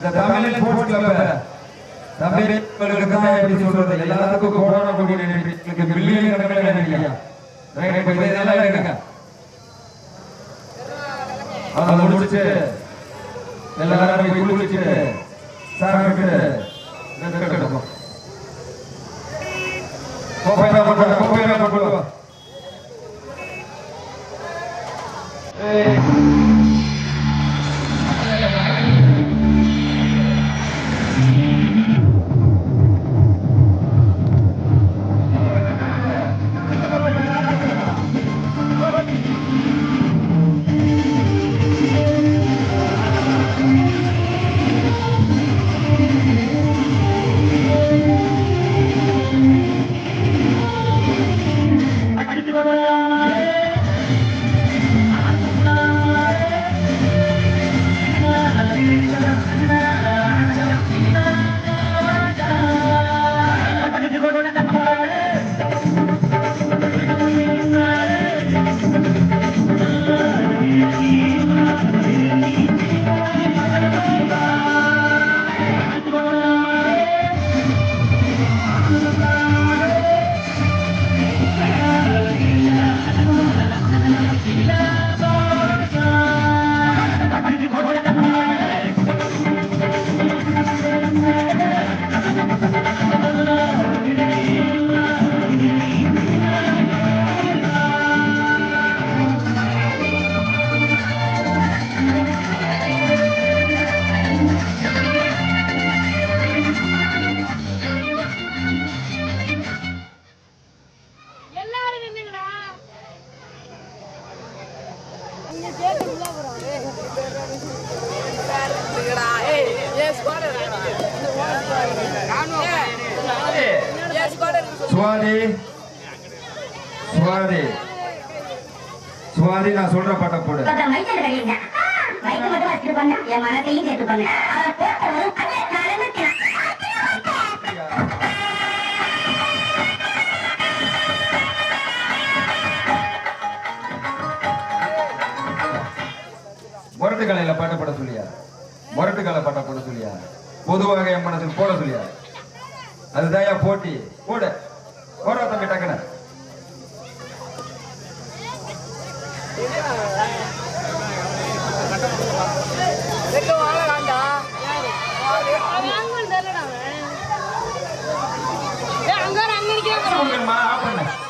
இந்த Tamil sports club எப்படி சொல்றது? எல்லாத்துக்கும் கொரோனா மில்லியன் கணக்கில் இதெல்லாம் எடுங்க அதை முடிச்சு எல்லாரும் போய் குளிச்சுட்டு சாப்பிட்டு ரெஸ்ட் எடுக்கும் எல்லாரும் சுவாதி. சுவாதி நான் சொல்ற பாட்ட போடு. என் மனத்தையும் கேட்டு பண்ண முரட்டு கலையில பாட்ட போட சொல்லியா? முரட்டு கலை பாட்ட போட சொல்லியா? பொதுவாக என் மனசுக்கு போட சொல்லியா? அதுதான் போட்டி? போடு. போடுறா தம்பி டக்குன அங்க நில்லடா அங்க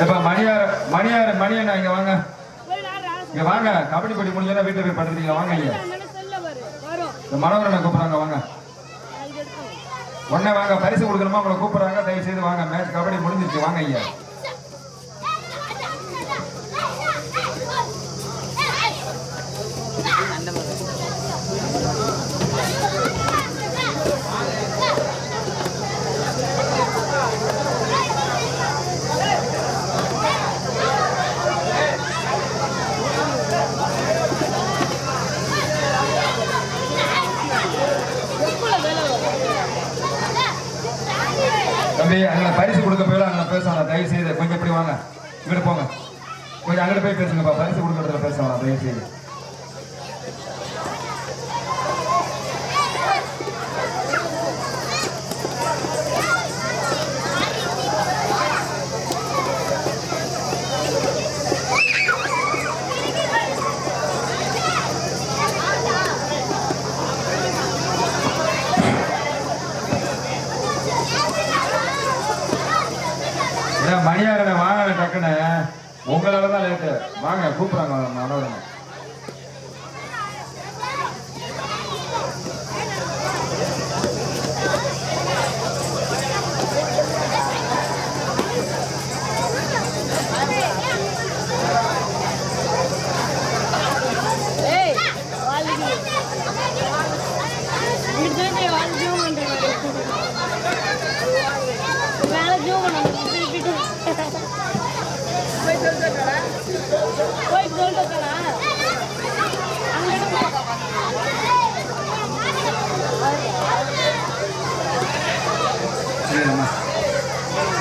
இப்ப மணியார் மணியார் மணியண்ணா இங்க வாங்க. இங்க வாங்க கபடி போட்டி முடிஞ்சா வீட்டுல போய் படுத்துட்டீங்க வாங்க ஐயா இந்த மனோகரனை கூப்பிடுறாங்க வாங்க. உடனே வாங்க பரிசு கொடுக்கணுமா? உங்களை கூப்பிடுறாங்க தயவு செய்து வாங்க மேட்ச் கபடி முடிஞ்சிருச்சு வாங்க ஐயா தம்பி அங்கே பரிசு கொடுக்க போயில அங்கே பேசலாம் தயவு செய்து கொஞ்சம் இப்படி வாங்க. இங்கிட்டு போங்க. கொஞ்சம் அங்கிட்டு போய் பேசுங்கப்பா. பரிசு கொடுக்கறதுல பேசலாம் தயவு செய்து மணியாரனை வாங்க டக்குன்னு உங்களால தான் லேட்டு. வாங்க கூப்பிடுறாங்க மனோரமா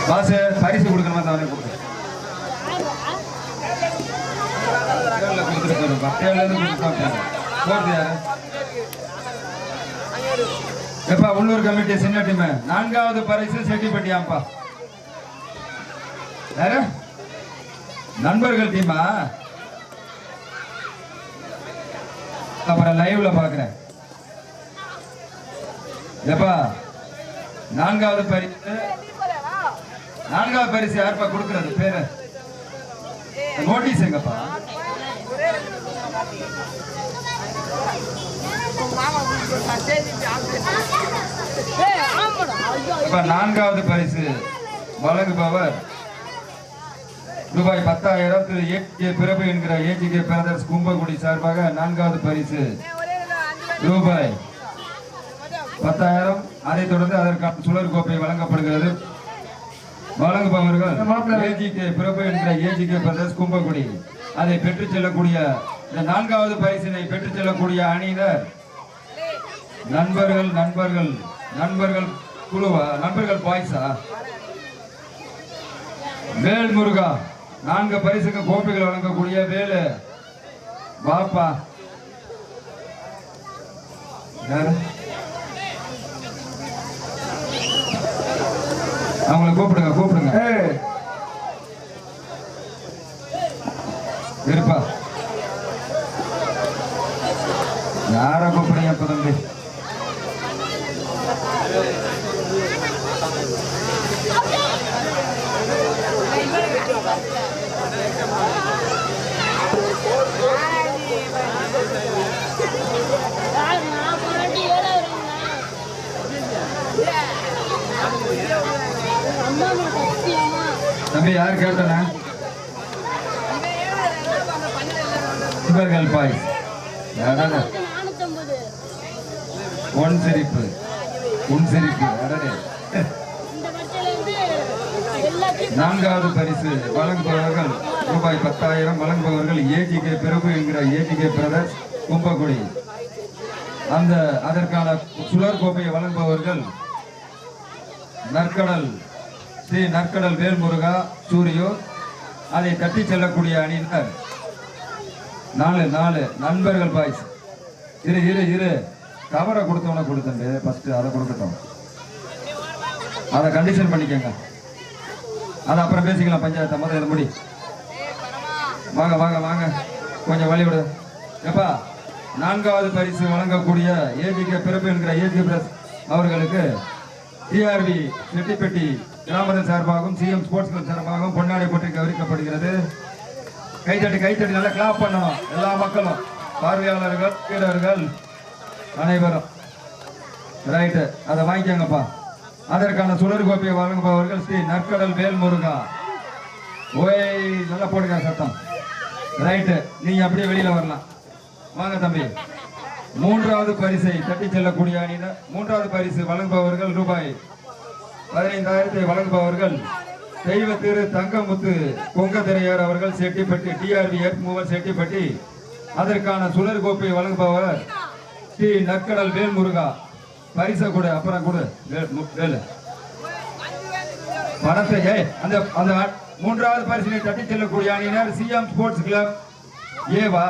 பாஸ் பரிசு கொடுக்கணுமா தவணை கொடுக்க எப்பா உள்ளூர் கமிட்டி சின்ன டீம் நான்காவது பரிசு செட்டிப்பட்டியாம்பா யாரு? நண்பர்கள் டீமா அப்புறம் லைவ்ல பாக்குறேன். எப்பா நான்காவது பரிசு நான்காவது பரிசு யாருப்பா கொடுக்கறது? பேரு? நோட்டீஸ் எங்கப்பா இப்ப நான்காவது பரிசு. வழங்குபவர் ரூபாய் பத்தாயிரம் திரு ஏ கே பிரபு என்கிற ஏஜிகே பிரதர்ஸ் கும்பகுடி சார்பாக நான்காவது பரிசு. ரூபாய் பத்தாயிரம். அதைத் தொடர்ந்து அதற்கான சுழற் கோப்பை வழங்கப்படுகிறது. வழங்குபவர்கள் ஏஜிகே பிரபு என்கிற ஏஜிகே பிரதர்ஸ் கும்பகுடி அதை பெற்றுச் செல்லக்கூடிய இந்த நான்காவது பரிசினை பெற்றுச் செல்லக்கூடிய அணியினர் நண்பர்கள் நண்பர்கள் நண்பர்கள் குழுவா நண்பர்கள் பாய்ஸா? வேல் முருகா நான்கு பரிசுக்கு கோப்பைகள் வழங்கக்கூடிய வேலு. பாப்பா யாரு? அவங்களை கூப்பிடுங்க கூப்பிடுங்க. இருப்பா யார கூப்பிடுங்க இப்ப தம்பி யார் நான் போராட்டி ஏழாயிரம் அம்மா நான் சத்தியமா தம்பி யார் கேட்டன இவர்கள் பாய். அடடே. உன் சிரிப்பு. உன் சிரிப்பு. அடடே. நான்காவது பரிசு. வழங்குபவர்கள் ரூபாய் பத்தாயிரம் வழங்குபவர்கள் ஏஜிகே பிரபு என்கிற ஏஜிகே பிரதர்ஸ் கும்பகுடி அந்த அதற்கான சுழற் கோப்பையை வழங்குபவர்கள் நற்கடல் ஸ்ரீ நற்கடல் வேல்முருகா சூரியூர் அதை தட்டி செல்லக்கூடிய அணியினர். நாலு நாலு. நண்பர்கள் பாய்ஸ் இரு இரு இரு. கவரை கொடுத்தவன கொடுத்தண்டு ஃபஸ்ட்டு அதை கொடுக்கட்டும். அதை கண்டிஷன் பண்ணிக்கங்க. அதை அப்புறம் பேசிக்கலாம் பஞ்சாயத்து. முதல்ல இதை முடி. வாங்க வாங்க வாங்க. கொஞ்சம் வழி விடு. எப்பா நான்காவது பரிசு வழங்கக்கூடிய ஏஜிகே பிறப்பு என்கிற ஏஜி பிரஸ் அவர்களுக்கு டிஆர்பி செட்டிப்பட்டி கிராமத்தின் சார்பாகவும் சிஎம் ஸ்போர்ட்ஸ் கிளப் சார்பாகவும் பொன்னாடை போட்டி கௌரிக்கப்படுகிறது கைத்தட்டி கைத்தட்டி நல்லா கிளாப் பண்ணணும். எல்லா மக்களும் பார்வையாளர்கள் வீரர்கள் அனைவரும். ரைட்டு அதை வாங்கிக்கோங்கப்பா. அதற்கான சுழற் கோப்பையை வழங்குபவர்கள் ஸ்ரீ நற்கடல் வேல் முருகா ஓய் நல்லா போடுங்க சத்தம். ரைட்டு நீங்கள் அப்படியே வெளியில் வரலாம். வாங்க தம்பி. மூன்றாவது பரிசை தட்டி செல்லக்கூடிய அணியினர் மூன்றாவது பரிசு வழங்குபவர்கள் ரூபாய் பதினைந்தாயிரத்தை வழங்குபவர்கள் தெய்வ திரு தங்கமுத்து கொங்கதிரையார் அவர்கள் செட்டிப்பட்டி டிஆர்பி எஃப் மூவர் செட்டிப்பட்டி அதற்கான சுழற் கோப்பை வழங்குபவர் ஸ்ரீ நற்கடல் வேல் முருகா பரிசை கொடு அப்புறம் கொடு. மு- வேலு. பணத்தை அந்த அந்த மூன்றாவது பரிசினை தட்டி செல்லக்கூடிய அணியினர் சிஎம் ஸ்போர்ட்ஸ் கிளப். ஏவா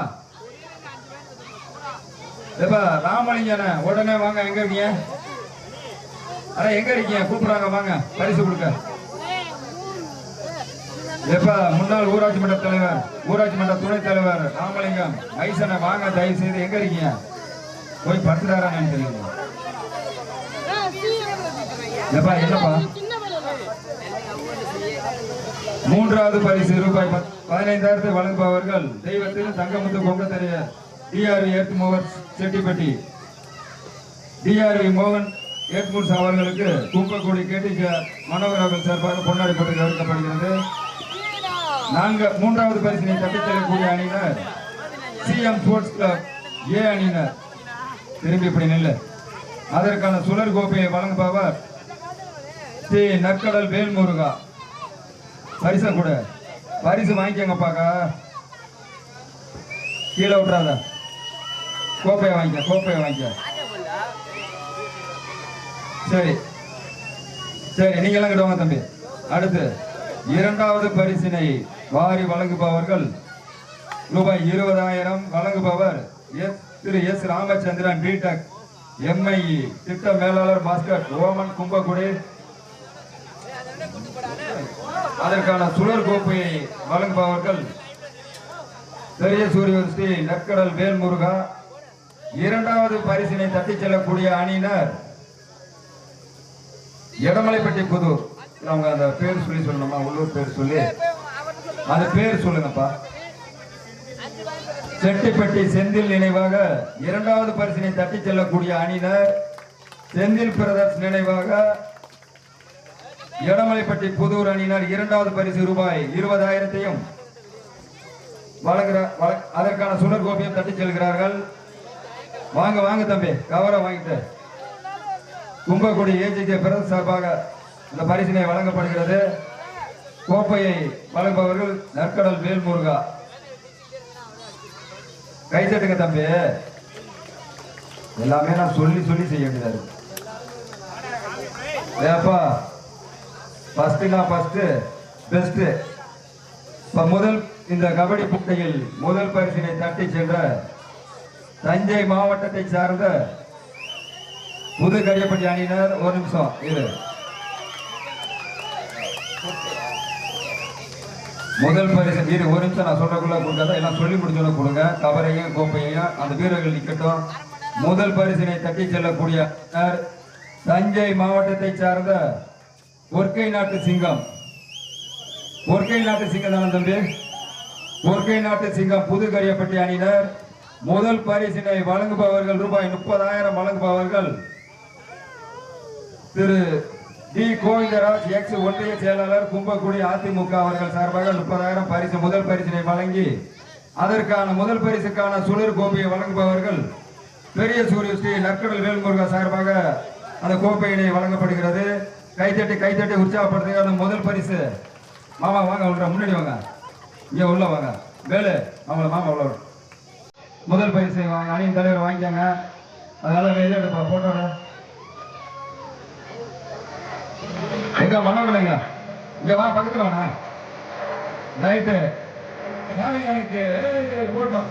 எப்பா ராமலிங்கன உடனே வாங்க எங்க இருக்கீங்க? அட எங்க இருக்கீங்க? கூப்பிடுறாங்க வாங்க. பரிசு கொடுக்க. எப்ப? முன்னாள் ஊராட்சி மன்ற தலைவர் ஊராட்சி மன்ற துணைத் தலைவர் ராமலிங்கம். ஐசனை வாங்க தயவு செய்து எங்க இருக்கீங்க? போய் படுத்துறாரான்னு தெரியுங்க எப்பா என்னப்பா? மூன்றாவது பரிசு ரூபாய் பதினைந்தாயிரத்தை வழங்குபவர்கள் தெய்வத்தில் தங்கமுத்து கொங்கத்தரைய டிஆர்வி ஏற்றுமோகன் செட்டிப்பட்டி. டிஆர்வி மோகன் ஏத்மூர்ஸ் அவர்களுக்கு கும்பக்குடி கேட்டி மனோகர் அவர்கள் சார்பாக பொன்னாடி போட்டு கவனிக்கப்படுகிறது நான்கு மூன்றாவது பரிசினை தப்பிச் அணியினர் சிஎம் ஸ்போர்ட்ஸ் கிளப் ஏ அணியினர். திரும்பி இப்படி நில்ல. அதற்கான சுழற் கோப்பையை வழங்குபவர் ஸ்ரீ நற்கடல் வேல்முருகா. பரிசை கூட. பரிசு வாங்கிக்கங்கப்பாக்கா கீழே விட்டுறாத. கோப்பையை வாங்கிக்க கோப்பையை வாங்கிக்க. சரி. சரி நீங்க எல்லாம் கிட்ட வாங்க தம்பி. அடுத்து இரண்டாவது பரிசினை வாரி வழங்குபவர்கள் ரூபாய் இருபதாயிரம் வழங்குபவர் S Thiru S Ramachandran B Tech M I E திட்ட மேலாளர் பாஸ்கர் ஓமன் கும்பகுடி அதற்கான சுழல் கோப்பையை வழங்குபவர்கள் பெரிய சூரியன் ஸ்ரீ நற்கடல் வேல்முருகா. இரண்டாவது பரிசினை தட்டிச் செல்லக்கூடிய அணியினர் எடமலைப்பட்டி புதூர். அவங்க அந்த பேர் சொல்லி சொல்லணுமா? உள்ளூர் பேர் சொல்லி? அது பேர் சொல்லுங்கப்பா. செட்டிப்பட்டி செந்தில் நினைவாக இரண்டாவது பரிசினை தட்டிச் செல்லக்கூடிய அணியினர் செந்தில் பிரதர்ஸ் நினைவாக எடமலைப்பட்டி புதூர் அணியினர் இரண்டாவது பரிசு ரூபாய் இருபதாயிரத்தையும் வழங்குற அதற்கான சுழற்கோப்பையும் தட்டிச் செல்கிறார்கள். வாங்க வாங்க தம்பி. கவரை வாங்கிட்டு. கும்பக்குடி ஏஜிகே பிரதம் சார்பாக இந்த பரிசினை வழங்கப்படுகிறது. கோப்பையை வழங்குபவர்கள் நற்கடல் வேல்முருகா. கை தட்டுங்க தம்பி. எல்லாமே நான் சொல்லி சொல்லி செய்ய வேண்டியதா இருக்கு. ஏப்பா ஃபஸ்ட்டுனா ஃபஸ்ட்டு பெஸ்ட்டு இப்போ முதல் இந்த கபடி போட்டியில் முதல் பரிசினை தட்டி சென்ற தஞ்சை மாவட்டத்தை சார்ந்த புது கரியப்பட்டி அணியினர். ஒரு நிமிஷம். இரு. முதல் பரிசு. இரு ஒரு நிமிஷம். நான் சொல்றதுக்குள்ள கொடுக்காத. எல்லாம் சொல்லி முடிச்சோன்னு கொடுங்க. கவரையும் கோப்பையையும் அந்த வீரர்கள் நிக்கட்டும். முதல் பரிசினை தட்டி செல்லக்கூடிய தஞ்சை மாவட்டத்தை சார்ந்த ஒர்க்கை நாட்டு சிங்கம். ஒர்க்கை நாட்டு சிங்கம் தானே தம்பி? ஒர்க்கை நாட்டு சிங்கம் புது கரியப்பட்டி அணியினர். முதல் பரிசினை வழங்குபவர்கள் ரூபாய் முப்பதாயிரம் வழங்குபவர்கள் திரு டி. கோவிந்தராஜ் எக்ஸ். ஒன்றிய செயலாளர் கும்பக்குடி அதிமுக அவர்கள் சார்பாக முப்பதாயிரம் பரிசு முதல் பரிசினை வழங்கி அதற்கான முதல் பரிசுக்கான சுழற் கோப்பையை வழங்குபவர்கள் பெரிய சூரிய ஸ்ரீ நற்கடல் வேல்முருகா சார்பாக அந்த கோப்பையினை வழங்கப்படுகிறது. கைத்தட்டி கைத்தட்டி உற்சாகப்படுத்துங்க. அந்த முதல் பரிசு மாமா வாங்க உள்ள முன்னாடி வாங்க. இங்க உள்ள வாங்க. வேலு அவங்கள மாமா உள்ள முதல் பரிசு வாங்க அணியின் தலைவர் வாங்கிக்காங்க அதனால வெளியே எடுப்பா போட்டோட. எங்க மனோகலைங்க இங்க வா பக்கத்துல வாண்ணா. நைட்டு. எனக்கு போட்டோம்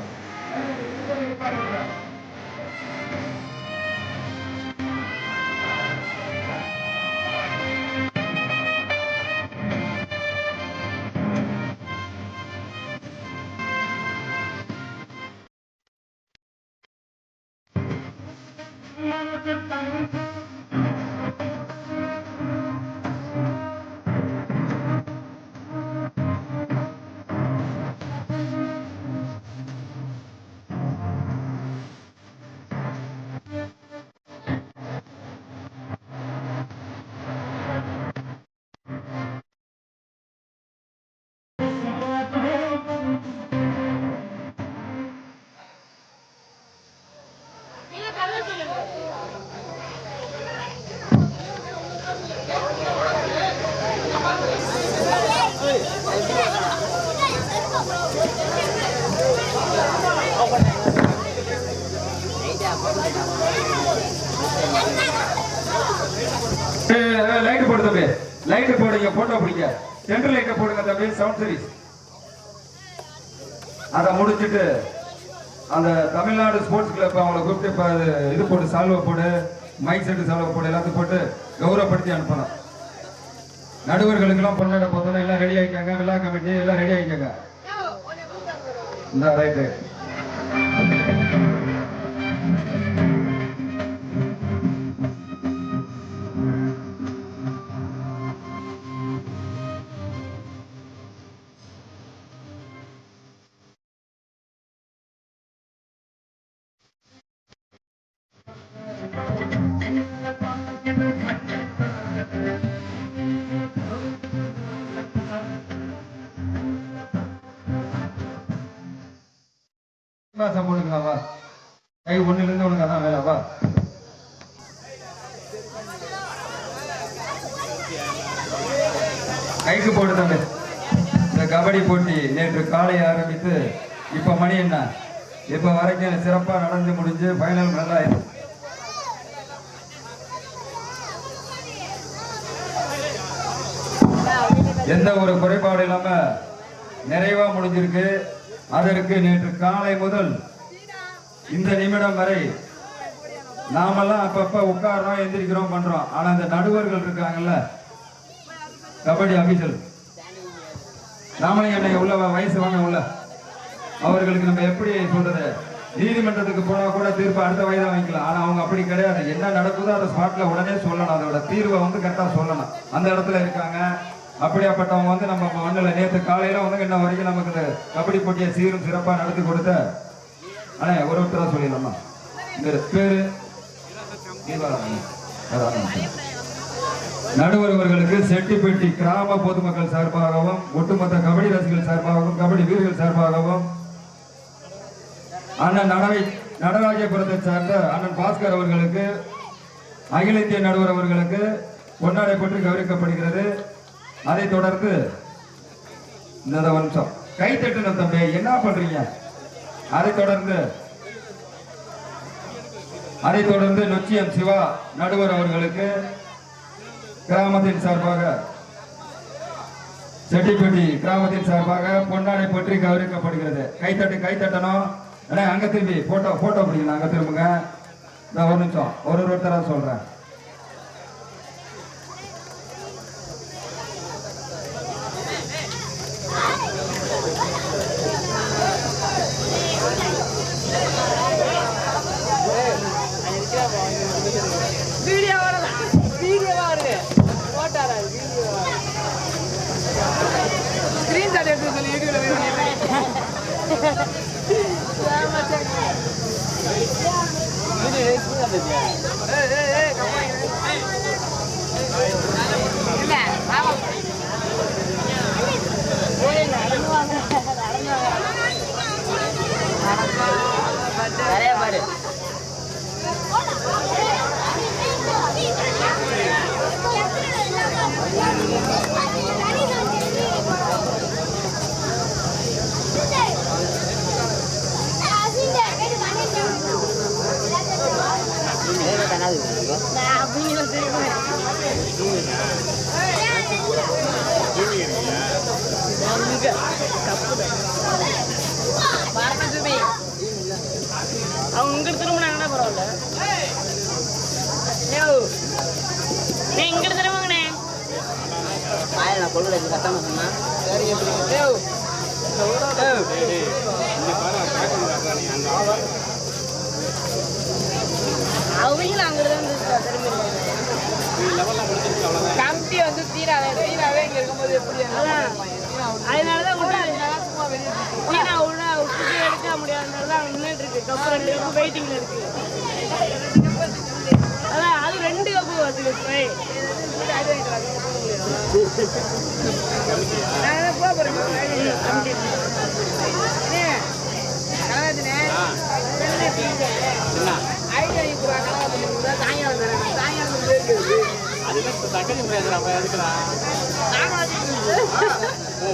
போடுங்க போட்டோ பிடிக்க சென்ட்ரல் லைட்டை போடுங்க தம்பி சவுண்ட் சர்வீஸ் அதை முடிச்சிட்டு அந்த தமிழ்நாடு ஸ்போர்ட்ஸ் கிளப் அவங்களை கூப்பிட்டு இப்போ இது போட்டு சால்வை போடு மைக் செட்டு சால்வை போடு எல்லாத்தையும் போட்டு கௌரவப்படுத்தி அனுப்பணும் நடுவர்களுக்கெல்லாம் பொண்ணாட போத்தோம் எல்லாம் ரெடி ஆகிக்காங்க விழா கமிட்டி எல்லாம் ரெடி ஆகிக்காங்க இந்த ரைட்டு பாபநாசம் போடுங்க வா. கை ஒண்ணுல இருந்து ஒண்ணுங்க அதான் வேலை வா. கைக்கு போட்டு தம்பி. இந்த கபடி போட்டி நேற்று காலை ஆரம்பித்து இப்ப மணி என்ன? இப்ப வரைக்கும் சிறப்பா நடந்து முடிஞ்சு ஃபைனல் நல்லா எந்த ஒரு குறைபாடு இல்லாம நிறைவா முடிஞ்சிருக்கு. அதற்கு நேற்று காலை முதல் இந்த நிமிடம் வரை நாமெல்லாம் அப்பப்ப உட்கார்றோம் எந்திரிக்கிறோம் பண்றோம். ஆனா இந்த நடுவர்கள் இருக்காங்கல்ல கபடி அபிஷல் ராமலிங்க அண்ணன் உள்ள வயசு வாங்க உள்ள. அவர்களுக்கு நம்ம எப்படி சொல்றது? நீதிமன்றத்துக்கு போனா கூட தீர்ப்பு அடுத்த வயதா வாங்கிக்கலாம் ஆனா அவங்க அப்படி கிடையாது. என்ன நடக்குதோ அதை ஸ்பாட்ல உடனே சொல்லணும். அதோட தீர்வை வந்து கரெக்டா சொல்லணும். அந்த இடத்துல இருக்காங்க. அப்படியாப்பட்டவங்க வந்து நம்ம மண்ணில் நேற்று காலையில் வந்து இன்ன வரைக்கும் நமக்கு இந்த கபடி போட்டியை சீரும் சிறப்பாக நடத்தி கொடுத்த அண்ணே ஒரு ஒருத்தராக சொல்லிடலாமா? இந்த பேரு நடுவர்களுக்கு செட்டிப்பட்டி கிராம பொதுமக்கள் சார்பாகவும் ஒட்டுமொத்த கபடி ரசிகர்கள் சார்பாகவும் கபடி வீரர்கள் சார்பாகவும் அண்ணன் நடவை நடராஜபுரத்தை சார்ந்த அண்ணன் பாஸ்கர் அவர்களுக்கு அகில இந்திய நடுவர் அவர்களுக்கு கொண்டாடப்பட்டு கௌரவிக்கப்படுகிறது. அதைத் தொடர்ந்து இந்த ஒரு நிமிஷம் கை தட்டுன தம்பி என்ன பண்றீங்க? அதைத் தொடர்ந்து அதைத் தொடர்ந்து நொச்சியம் சிவா நடுவர் அவர்களுக்கு கிராமத்தின் சார்பாக செட்டிப்பட்டி கிராமத்தின் சார்பாக பொன்னாடை பற்றி கௌரவிக்கப்படுகிறது. கைத்தட்டு கைத்தட்டணும் அண்ணா அங்க திரும்பி போட்டோ போட்டோ பிடிக்கணும் அங்க திரும்புங்க. நான் ஒரு நிமிஷம் ஒரு ஒருத்தராக சொல்றேன். நிறைய பாரு நான் அப்படிங்கிற தெரியும் பாருங்க சுபி அவங்க இங்கிட்டு திரும்பினாங்கன்னா பரவாயில்ல யோ நீ இங்கிட்டு திரும்புங்கண்ணே நான் கொள்ளுல இருந்து கத்தாம சொன்னா சரி அவங்களும் அங்கிட்டு தான் திரும்பி கம்பி வந்து தீராவே தீராவே இங்க இருக்கும்போது எப்படி அதனால தான் எடுக்க முடியாதனால தான் நின்றுட்டு இருக்கு. கப்பு ரெண்டு கப்பு வெயிட்டிங்ல இருக்கு.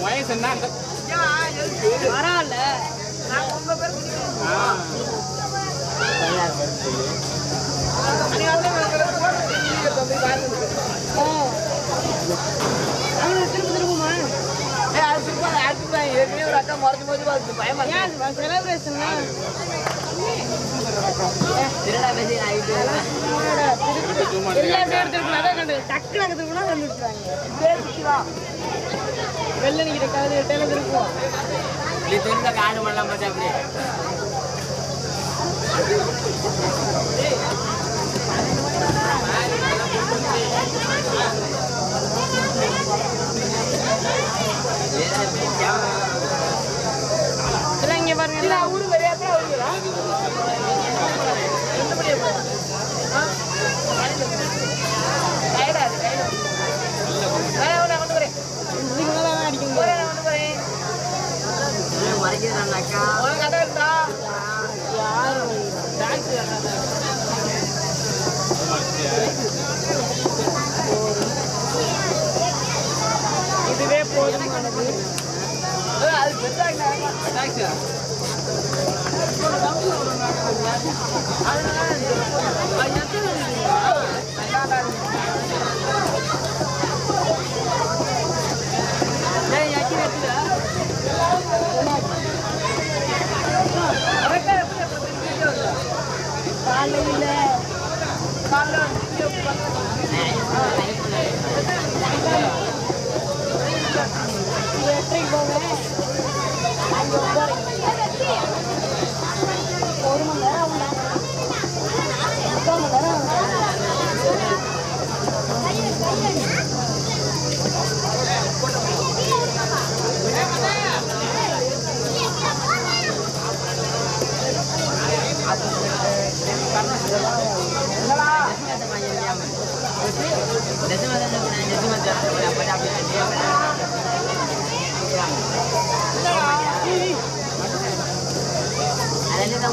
வயசு என்ன பரவாயில்ல நான் உங்க பேர் நீ வந்து தம்பி பாருங்க அவங்க திரும்ப திரும்புமா ஏய், அது திரும்ப அதை அடுத்து போய் அக்கா மறைச்சு போது பார்த்து பயமா இருக்கு. ஏன் செலிப்ரேஷன்னா திருடா பேசி ஆகிட்டு எல்லா பேர் எடுத்துருக்கணும். அதான் கண்டு டக்குனு அங்கே திரும்பினா கண்டுபிடிச்சாங்க பேசிக்கா வெள்ளை நிற்கிற கதை எட்டையில திருப்போம் தெரிஞ்ச காடு பண்ணலாம் பார்த்து அப்படியே இங்க பாருங்க ஊரு வரையாத்தே அவங்களா உனக்கு கதை இருந்தா இதுவே போதுமானது. அது பெருசாக falando.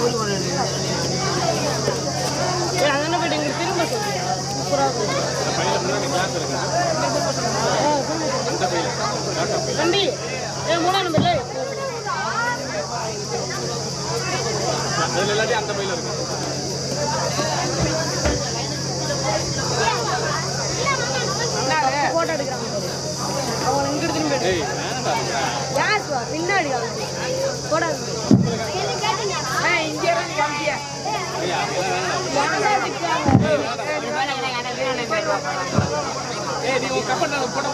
ভুল বলেন ஏய் போட